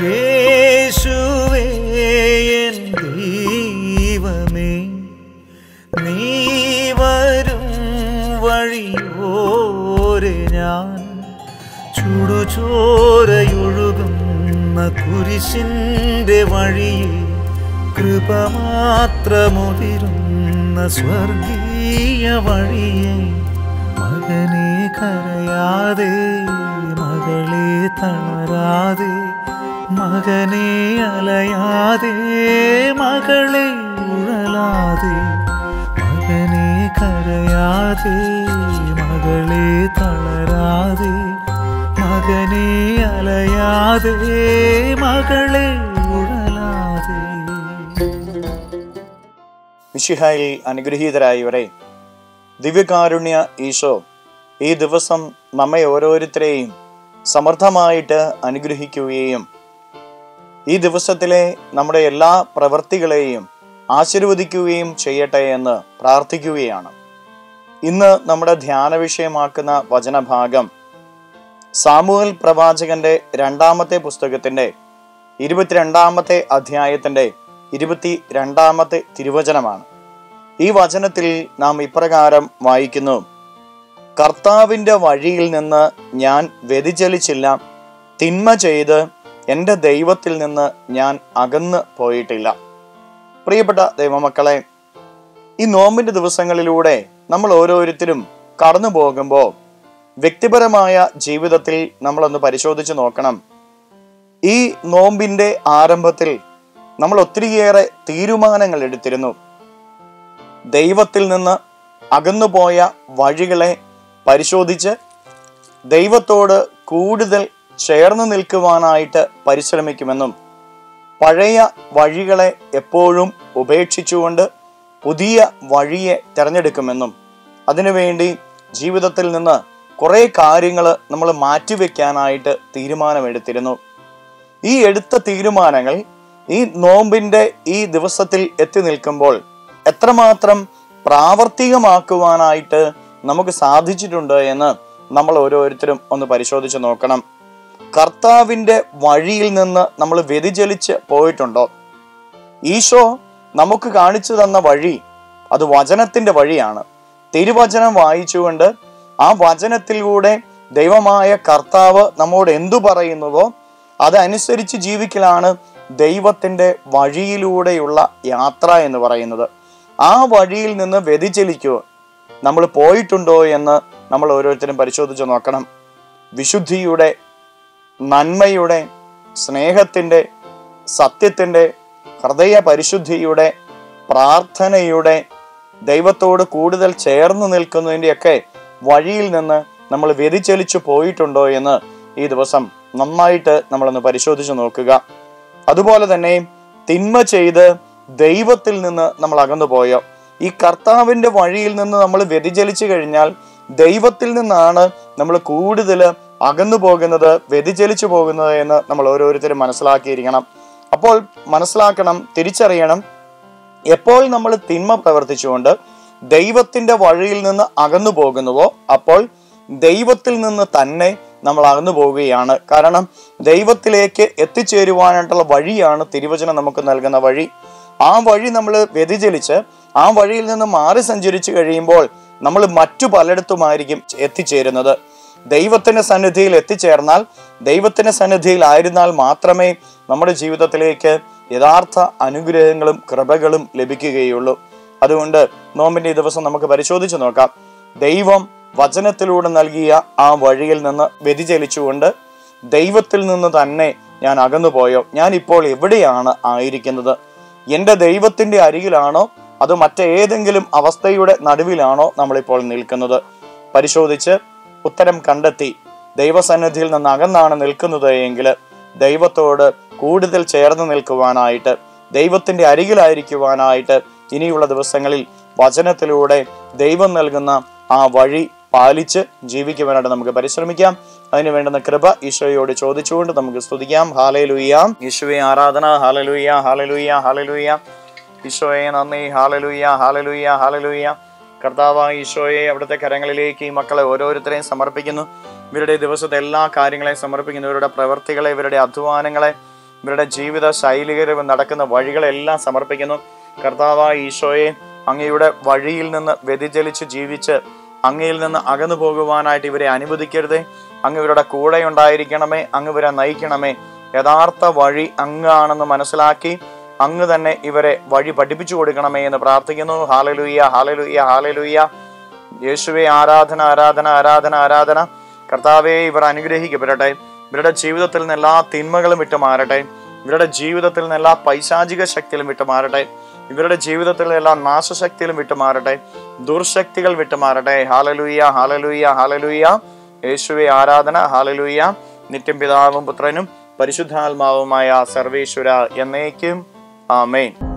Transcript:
യേശുവേ നീ വരും ഞാൻ കുരിശിന്റെ വഴിയിൽ കൃപ മാത്രമുതിരുന്ന സ്വർഗീയ വഴിയെ മകനെ കരയാതെ മകളെ തളരാതെ മകനെ അലയാതെ മകളെ ഉഴലാതെ മകനെ കരയാതെ മകളെ തളരാതെ മകനെ അലയാതെ മകളെ ഉഴലാതെ. മിഷിഹായിൽ അനുഗ്രഹീതരായവരെ ദിവ്യകാരുണ്യ ഈശോ ഈ ദിവസം നമ്മെ ഓരോരുത്തരെയും സമർത്ഥമായിട്ട് അനുഗ്രഹിക്കുകയും ഈ ദിവസത്തിലെ നമ്മുടെ എല്ലാ പ്രവൃത്തികളെയും ആശീർവദിക്കുകയും ചെയ്യട്ടെ എന്ന് പ്രാർത്ഥിക്കുകയാണ്. ഇന്ന് നമ്മുടെ ധ്യാന വിഷയമാക്കുന്ന വചനഭാഗം സാമൂഹൽ പ്രവാചകന്റെ രണ്ടാമത്തെ പുസ്തകത്തിന്റെ ഇരുപത്തിരണ്ടാമത്തെ അധ്യായത്തിന്റെ ഇരുപത്തി രണ്ടാമത്തെ തിരുവചനമാണ്. ഈ വചനത്തിൽ നാം ഇപ്രകാരം വായിക്കുന്നു. കർത്താവിന്റെ വഴിയിൽ നിന്ന് ഞാൻ വ്യതിചലിച്ചില്ല. തിന്മ ചെയ്ത് എന്റെ ദൈവത്തിൽ നിന്ന് ഞാൻ അകന്ന് പോയിട്ടില്ല. പ്രിയപ്പെട്ട ദൈവമക്കളെ ഈ നോമ്പിന്റെ ദിവസങ്ങളിലൂടെ നമ്മൾ ഓരോരുത്തരും കടന്നു പോകുമ്പോൾ വ്യക്തിപരമായ ജീവിതത്തിൽ നമ്മളൊന്ന് പരിശോധിച്ച് നോക്കണം. ഈ നോമ്പിന്റെ ആരംഭത്തിൽ നമ്മൾ ഒത്തിരിയേറെ തീരുമാനങ്ങൾ എടുത്തിരുന്നു. ദൈവത്തിൽ നിന്ന് അകന്നുപോയ വഴികളെ പരിശോധിച്ച് ദൈവത്തോട് കൂടുതൽ ചേർന്ന് നിൽക്കുവാനായിട്ട് പരിശ്രമിക്കുമെന്നും പഴയ വഴികളെ എപ്പോഴും ഉപേക്ഷിച്ചുകൊണ്ട് പുതിയ വഴിയെ തിരഞ്ഞെടുക്കുമെന്നും അതിനുവേണ്ടി ജീവിതത്തിൽ നിന്ന് കുറേ കാര്യങ്ങൾ നമ്മൾ മാറ്റിവെക്കാനായിട്ട് തീരുമാനമെടുത്തിരുന്നു. ഈ എടുത്ത തീരുമാനങ്ങൾ ഈ നോമ്പിന്റെ ഈ ദിവസത്തിൽ എത്തി നിൽക്കുമ്പോൾ എത്രമാത്രം പ്രാവർത്തികമാക്കുവാനായിട്ട് നമുക്ക് സാധിച്ചിട്ടുണ്ട് എന്ന് നമ്മൾ ഓരോരുത്തരും ഒന്ന് പരിശോധിച്ച് നോക്കണം. കർത്താവിന്റെ വഴിയിൽ നിന്ന് നമ്മൾ വ്യതിചലിച്ച് പോയിട്ടുണ്ടോ? ഈശോ നമുക്ക് കാണിച്ചു തന്ന വഴി അത് വചനത്തിന്റെ വഴിയാണ്. തിരുവചനം വായിച്ചുകൊണ്ട് ആ വചനത്തിലൂടെ ദൈവമായ കർത്താവ് നമ്മോട് എന്തു പറയുന്നുവോ അതനുസരിച്ച് ജീവിക്കലാണ് ദൈവത്തിന്റെ വഴിയിലൂടെയുള്ള യാത്ര എന്ന് പറയുന്നത്. ആ വഴിയിൽ നിന്ന് വ്യതിചലിക്കുക നമ്മൾ പോയിട്ടുണ്ടോ എന്ന് നമ്മൾ ഓരോരുത്തരും പരിശോധിച്ച് നോക്കണം. വിശുദ്ധിയുടെ നന്മയുടെ സ്നേഹത്തിന്റെ സത്യത്തിന്റെ ഹൃദയ പരിശുദ്ധിയുടെ പ്രാർത്ഥനയുടെ ദൈവത്തോട് കൂടുതൽ ചേർന്ന് നിൽക്കുന്നതിന്റെയൊക്കെ വഴിയിൽ നിന്ന് നമ്മൾ വ്യതിചലിച്ചു പോയിട്ടുണ്ടോ എന്ന് ഈ ദിവസം നന്നായിട്ട് നമ്മളൊന്ന് പരിശോധിച്ച് നോക്കുക. അതുപോലെ തന്നെ തിന്മ ചെയ്ത് ദൈവത്തിൽ നിന്ന് നമ്മൾ അകന്നു പോയോ ഈ കർത്താവിന്റെ വഴിയിൽ നിന്ന് നമ്മൾ വ്യതിചലിച്ചു കഴിഞ്ഞാൽ ദൈവത്തിൽ നിന്നാണ് നമ്മൾ കൂടുതൽ അകന്നു പോകുന്നത് വ്യതിചലിച്ചു പോകുന്നത് എന്ന് നമ്മൾ ഓരോരുത്തരും മനസ്സിലാക്കിയിരിക്കണം. അപ്പോൾ മനസ്സിലാക്കണം തിരിച്ചറിയണം. എപ്പോൾ നമ്മൾ തിന്മ പ്രവർത്തിച്ചുകൊണ്ട് ദൈവത്തിന്റെ വഴിയിൽ നിന്ന് അകന്നു പോകുന്നുവോ അപ്പോൾ ദൈവത്തിൽ നിന്ന് തന്നെ നമ്മൾ അകന്നു പോവുകയാണ്. കാരണം ദൈവത്തിലേക്ക് എത്തിച്ചേരുവാനായിട്ടുള്ള വഴിയാണ് തിരുവചനം നമുക്ക് നൽകുന്ന വഴി. ആ വഴി നമ്മൾ വ്യതിചലിച്ച് ആ വഴിയിൽ നിന്ന് മാറി സഞ്ചരിച്ചു കഴിയുമ്പോൾ നമ്മൾ മറ്റു പലയിടത്തുമായിരിക്കും എത്തിച്ചേരുന്നത്. ദൈവത്തിന്റെ സന്നിധിയിൽ എത്തിച്ചേർന്നാൽ ദൈവത്തിന് സന്നിധിയിൽ ആയിരുന്നാൽ മാത്രമേ നമ്മുടെ ജീവിതത്തിലേക്ക് യഥാർത്ഥ അനുഗ്രഹങ്ങളും കൃപകളും ലഭിക്കുകയുള്ളൂ. അതുകൊണ്ട് നോമ്പിന്റെ ഈ ദിവസം നമുക്ക് പരിശോധിച്ച് നോക്കാം. ദൈവം വചനത്തിലൂടെ നൽകിയ ആ വഴിയിൽ നിന്ന് വ്യതിചലിച്ചുകൊണ്ട് ദൈവത്തിൽ നിന്ന് തന്നെ ഞാൻ അകന്നുപോയോ? ഞാൻ ഇപ്പോൾ എവിടെയാണ് ആയിരിക്കുന്നത്? എന്റെ ദൈവത്തിന്റെ അരികിലാണോ? അത് മറ്റേതെങ്കിലും അവസ്ഥയുടെ നടുവിലാണോ നമ്മളിപ്പോൾ നിൽക്കുന്നത്? പരിശോധിച്ച് ഉത്തരം കണ്ടെത്തി. ദൈവസന്നിധിയിൽ നിന്ന് അകന്നാണ് നിൽക്കുന്നത് എങ്കിൽ ദൈവത്തോട് കൂടുതൽ ചേർന്ന് നിൽക്കുവാനായിട്ട് ദൈവത്തിന്റെ അരികിലായിരിക്കുവാനായിട്ട് ഇനിയുള്ള ദിവസങ്ങളിൽ വചനത്തിലൂടെ ദൈവം നൽകുന്ന ആ വഴി പാലിച്ച് ജീവിക്കുവാനായിട്ട് നമുക്ക് പരിശ്രമിക്കാം. അതിന് വേണ്ടുന്ന കൃപ ഈശോയോട് ചോദിച്ചുകൊണ്ട് നമുക്ക് സ്തുതിക്കാം. ഹാലലുയ്യാം ഈശോയെ ആരാധന. ഹാലലുയ്യ ഹാലലുയ്യ ഹാലലുയ്യ ഈശോയെ നന്ദി. ഹാലലുയ്യ ഹാലലുയ്യ ഹാലലുയ്യ കർത്താവായ ഈശോയെ അവിടുത്തെ കരങ്ങളിലേക്ക് ഈ മക്കളെ ഓരോരുത്തരെയും സമർപ്പിക്കുന്നു. ഇവരുടെ ദിവസത്തെ എല്ലാ കാര്യങ്ങളെയും സമർപ്പിക്കുന്നു. ഇവരുടെ പ്രവൃത്തികളെ ഇവരുടെ അധ്വാനങ്ങളെ ഇവരുടെ ജീവിത ശൈലികളിൽ നടക്കുന്ന വഴികളെല്ലാം സമർപ്പിക്കുന്നു. കർത്താവ് ഈശോയെ അങ്ങയുടെ വഴിയിൽ നിന്ന് വ്യതിചലിച്ച് ജീവിച്ച് അങ്ങയിൽ നിന്ന് അകന്നു പോകുവാനായിട്ട് ഇവരെ അനുവദിക്കരുതേ. അങ്ങ് ഇവരുടെ കൂടെ ഉണ്ടായിരിക്കണമേ അങ്ങ് ഇവരെ നയിക്കണമേ. യഥാർത്ഥ വഴി അങ്ങാണെന്ന് മനസ്സിലാക്കി അങ്ങ് തന്നെ ഇവരെ വഴി പഠിപ്പിച്ചു കൊടുക്കണമേ എന്ന് പ്രാർത്ഥിക്കുന്നു. ഹാലലുയ്യ ഹാലലുയ്യ ഹാലലുയ്യ യേശുവെ ആരാധന ആരാധന ആരാധന ആരാധന. കർത്താവെ ഇവർ അനുഗ്രഹിക്കപ്പെടട്ടെ. ഇവരുടെ ജീവിതത്തിൽ നിന്ന് എല്ലാ തിന്മകളും വിട്ടു മാറട്ടെ ഇവരുടെ ജീവിതത്തിൽ നിന്ന് എല്ലാ പൈശാചിക ശക്തിയിലും വിട്ടു മാറട്ടെ ഇവരുടെ ജീവിതത്തിൽ എല്ലാ നാശശക്തിയിലും വിട്ടു മാറട്ടെ ദുർശക്തികൾ വിട്ടു മാറട്ടെ ഹാലലുയ്യ ഹാലലുയ്യ ഹാലലുയ്യ യേശുവെ ആരാധന ഹാലലുയ്യ നിത്യം പിതാവും പുത്രനും പരിശുദ്ധാത്മാവുമായ സർവേശ്വര എന്നേക്കും Amém.